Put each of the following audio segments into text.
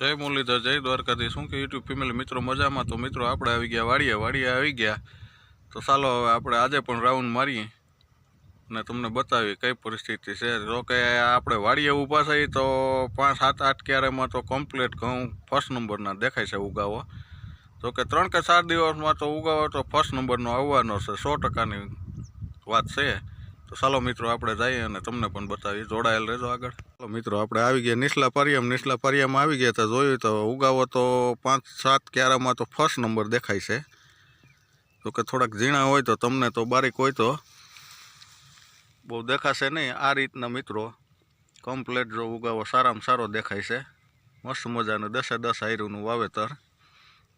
જય મુરલીધર, જય દ્વારકાથી શું કે યુટ્યુબ ફિમેલ મિત્રો મજામાં તો મિત્રો આપણે આવી ગયા, વાડીએ વાડીએ આવી ગયા. તો ચાલો હવે આપણે આજે પણ રાઉન્ડ મારીએ અને તમને બતાવીએ કઈ પરિસ્થિતિ છે. જો કે આપણે વાડીએ ઊભા થઈ તો પાંચ, સાત, આઠ ક્યારેમાં તો કમ્પ્લીટ ઘઉં ફર્સ્ટ નંબરના દેખાય છે ઉગાવો. તો કે ત્રણ કે ચાર દિવસમાં તો ઉગાવો તો ફર્સ્ટ નંબરનો આવવાનો છે, સો ટકાની વાત છે. તો ચાલો મિત્રો, આપણે જઈએ અને તમને પણ બતાવીએ. જોડાયેલ રહેજો આગળ. ચાલો મિત્રો, આપણે આવી ગયા નિસલા પરિયમ. નિસલા પરિયમમાં આવી ગયા તો જોયું તો ઉગાવો તો પાંચ, સાત ક્યારામાં તો ફર્સ્ટ નંબર દેખાય છે. તો કે થોડાક ઝીણા હોય તો તમને તો બારીક હોય તો બહુ દેખાશે નહીં. આ રીતના મિત્રો કમ્પ્લેટ જો ઉગાવો, સારામાં સારો દેખાય છે. મસ્ત મજાનું દસે દસ આયરુનું વાવેતર.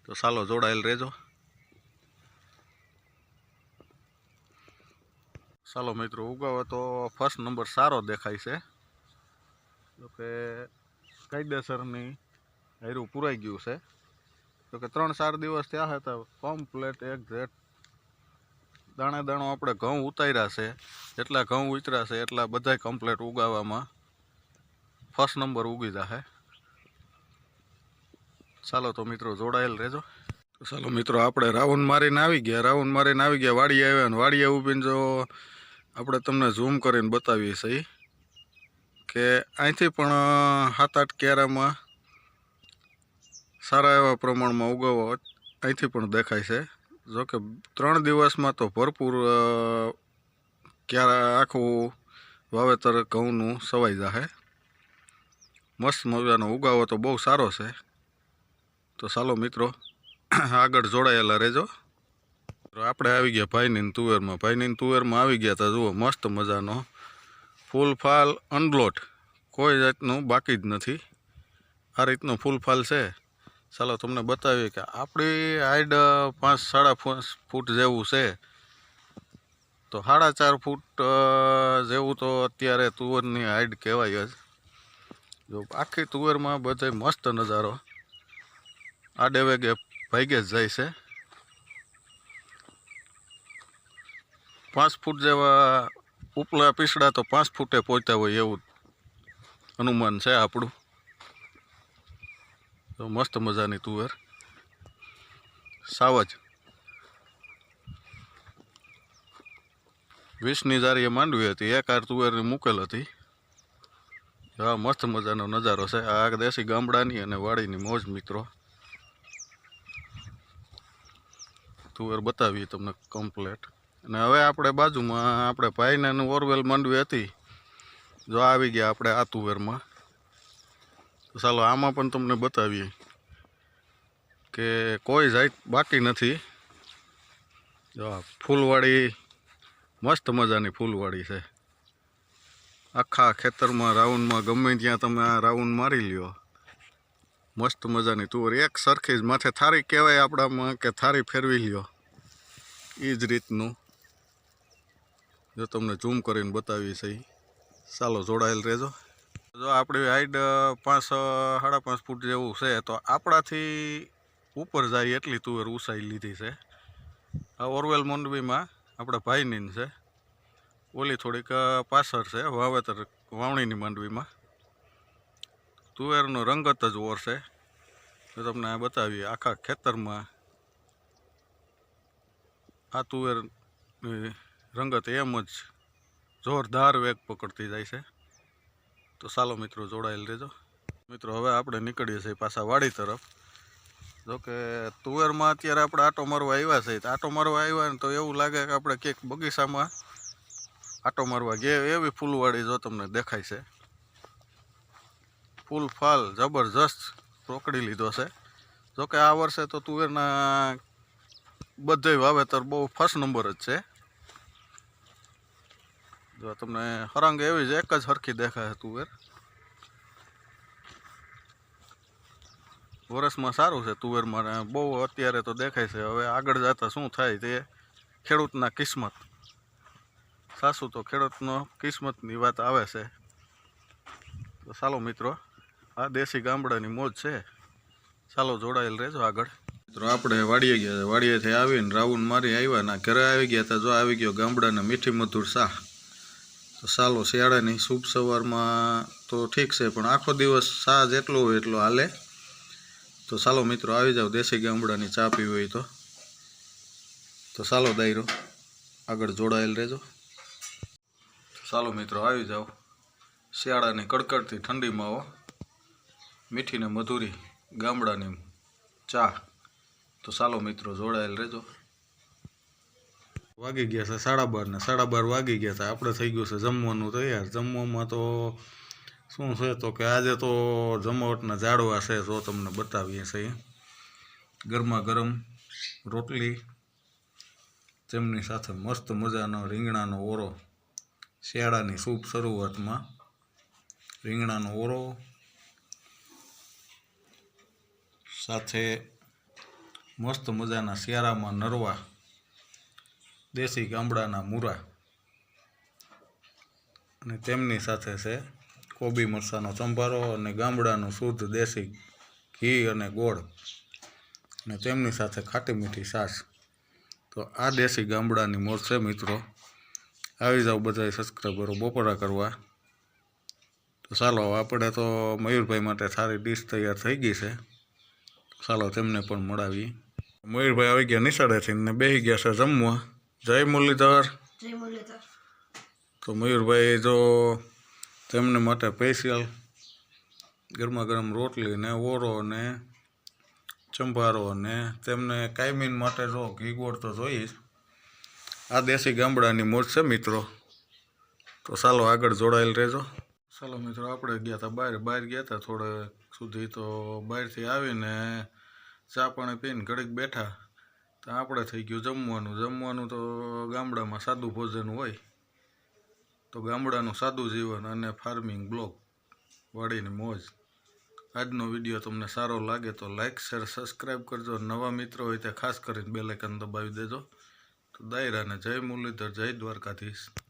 તો ચાલો જોડાયેલ રહેજો. ચાલો મિત્રો, ઉગાવે તો ફર્સ્ટ નંબર સારો દેખાય છે. જો કે કાયદેસરની હૈરું પુરાઈ ગયું છે. તો કે ત્રણ ચાર દિવસ થયા હતા કમ્પ્લેટ એક્ઝેક્ટ દાણે દાણો આપણે ઘઉં ઉતાર્યા છે. એટલા ઘઉં ઉતર્યા છે, એટલા બધાય કમ્પ્લેટ ઉગાવવામાં ફર્સ્ટ નંબર ઉગી જશે ચાલો તો મિત્રો, જોડાયેલ રહેજો. ચાલો મિત્રો, આપણે રાઉન્ડ મારીને આવી ગયા. રાઉન્ડ મારીને આવી ગયા. વાડીએ આવ્યા અને વાડીએ ઊભીને જો આપણે તમને ઝૂમ કરીને બતાવીએ છીએ કે અહીંથી પણ સાત આઠ કેરામાં સારા એવા પ્રમાણમાં ઉગાવો અહીંથી પણ દેખાય છે. જો કે ત્રણ દિવસમાં તો ભરપૂર ક્યારે આખું વાવેતર ઘઉંનું સવાઈ જાહે. મસ્ત મજાનો ઉગાવો તો બહુ સારો છે. તો ચાલો મિત્રો, આગળ જોડાયેલા રહેજો. આપણે આવી ગયા ભાઈની તુવેરમાં. ભાઈની તુવેરમાં આવી ગયા તા, જુઓ, મસ્ત મજાનો. ફૂલ ફાલ અનલોટ. કોઈ જાતનું બાકી જ નથી. આ રીતનું ફૂલ ફાલ છે. ચાલો તમને બતાવીએ કે આપણી હાઈડ પાંચ સાડા પાંચ ફૂટ જેવું છે. તો સાડા ચાર ફૂટ જેવું તો અત્યારે તુવેરની હાઈડ કહેવાય જ. જો, આખી તુવેરમાં બધે મસ્ત નજારો. આડે વેગે ભાગે જ જાય છે. પાંચ ફૂટ જેવા ઉપલા પીસડા તો પાંચ ફૂટે પહોંચતા હોય એવું અનુમાન છે આપણું. તો મસ્ત મજાની તુવેર. સાવજ. વીસની જારીએ માંડવી હતી, એક આર તુવેરની મૂકેલ હતી. હા, મસ્ત મજાનો નજારો છે. આ દેશી ગામડાની અને વાડીની મોજ, મિત્રો. તુવેર બતાવીએ તમને કમ્પ્લેટ અને હવે આપણે બાજુમાં આપણે ભાઈને ઓરવેલ માંડવી હતી. જો આવી ગયા આપણે આતુવેરમાં. તો ચાલો આમાં પણ તમને બતાવીએ કે કોઈ જાત બાકી નથી. જો ફૂલવાડી મસ્ત મજાની ફૂલવાળી છે. આખા ખેતરમાં રાઉન્ડમાં ગમે ત્યાં તમે આ રાઉન્ડ મારી લ્યો. મસ્ત મજાની તુવર. એક સરખી જ માથે થારી કહેવાય આપણામાં કે થારી ફેરવી લ્યો. એ જ રીતનું જો તમને ઝૂમ કરીને બતાવી છે ઈ. ચાલો જોડાયેલ રહેજો. જો આપણી હાઈટ પાંચ સાડા પાંચ ફૂટ જેવું છે, તો આપણાથી ઉપર જાય એટલી તુવેર ઉસાઈ લીધી છે. આ ઓરવેલ મંડવીમાં આપણા ભાઈની છે. ઓલી થોડીક પાછળ છે, વાવેતર વાવણીની માંડવીમાં તુવેરનો રંગત જ ઓર છે. તો તમને આ બતાવીએ, આખા ખેતરમાં આ તુવેરની રંગત એમ જ જોરદાર વેગ પકડતી જાય છે. તો ચાલો મિત્રો જોડાયેલ રહેજો. મિત્રો, હવે આપણે નીકળીએ છીએ પાછા વાડી તરફ. જો કે તુવેરમાં અત્યારે આપણે આટો મારવા આવ્યા છે. આટો મારવા આવ્યા ને તો એવું લાગે કે આપણે ક્યાંક બગીચામાં આટો મારવા ગયા એવી ફૂલવાડી જો તમને દેખાય છે. ફૂલ ફાલ જબરજસ્ત રોકડી લીધો છે. જોકે આ વર્ષે તો તુવેરના બધે વાવેતર બહુ ફર્સ્ટ નંબર જ છે. જો તમને હરંગ એવી જ એક જ હરખી દેખાય તુવેર વરસમાં સારું છે તુવેરમાં ને બહુ અત્યારે તો દેખાય છે. હવે આગળ જતા શું થાય તે ખેડૂતના કિસ્મત. સાસુ તો ખેડૂતનો કિસ્મતની વાત આવે છે. તો ચાલો મિત્રો, આ દેશી ગામડાની મોજ છે. ચાલો જોડાયેલ રહેજો આગળ. મિત્રો, આપણે વાડીએ ગયા વાડીએથી આવીને રાઉન્ડ મારી આવ્યા ના ઘરે આવી ગયા હતા જો આવી ગયો ગામડાના મીઠી મધુર શાહ. તો ચાલો શિયાળાની શુભ સવારમાં તો ઠીક છે, પણ આખો દિવસ શાહ જેટલો હોય એટલો હાલે. તો ચાલો મિત્રો આવી જાવ દેશી ગામડાની ચા પીવી હોય તો. તો ચાલો દાયરો, આગળ જોડાયેલ રહેજો. ચાલો મિત્રો આવી જાઓ શિયાળાની કડકડતી ઠંડીમાં હો. મીઠી ને મધુરી ગામડાની ચા. તો ચાલો મિત્રો જોડાયેલ રહેજો. વાગી ગયા છે, સાડા બારના સાડા બાર વાગી ગયા છે. આપણે થઈ ગયું છે જમવાનું તૈયાર. જમવામાં તો શું છે તો કે આજે તો જમાવટના ઝાડવા છે, જો તમને બતાવીએ છીએ. ગરમા ગરમ રોટલી તેમની સાથે મસ્ત મજાનો રીંગણાનો ઓરો શિયાળાની શુભ શરૂઆતમાં રીંગણાનો ઓરો સાથે મસ્ત મજાના શિયાળામાં નરવા દેશી ગામડાના મૂરા. અને તેમની સાથે છે કોબી મરસાનો સંભારો અને ગામડાનું શુદ્ધ દેશી ઘી અને ગોળ. અને તેમની સાથે ખાટી મીઠી છાશ. તો આ દેશી ગામડાની મોજ છે મિત્રો. આવી જાઓ બધા સબસ્ક્રાઈબરો બપોરા કરવા. તો ચાલો, આપણે તો મયુરભાઈ માટે સારી ડીશ તૈયાર થઈ ગઈ છે. ચાલો તેમને પણ મળાવી મયુરભાઈ આવી ગયા નિશાળેથી ને બેસી ગયા છે જમવા. જય મુરલીધર. જય મુરલીધર. તો મયુરભાઈ જો તેમને માટે સ્પેશિયલ ગરમા ગરમ રોટલી ને ઓરો ને ચંભારો ને તેમને કાયમીન માટે જો ઘીગોળ તો જોઈએ. આ દેશી ગામડાની મોજ છે મિત્રો. તો ચાલો આગળ જોડાયેલ રહેજો. ચાલો મિત્રો આપણે ગયા હતા બહાર બહાર ગયા હતા થોડે સુધી તો બહારથી આવીને ચા પાણી પીને ઘડીક બેઠા. આપણે થઈ ગયું જમવાનું. જમવાનું તો ગામડામાં સાદું ભોજન હોય. તો ગામડાનું સાદું જીવન અને ફાર્મિંગ બ્લોક વાળીની મોજ. આજનો વીડિયો તમને સારો લાગે તો લાઇક શેર સબસ્ક્રાઈબ કરજો. નવા મિત્રો હોય તે ખાસ કરીને બેલેકન દબાવી દેજો. તો દાયરાને જય મુરલીધર, જય દ્વારકાધીશ.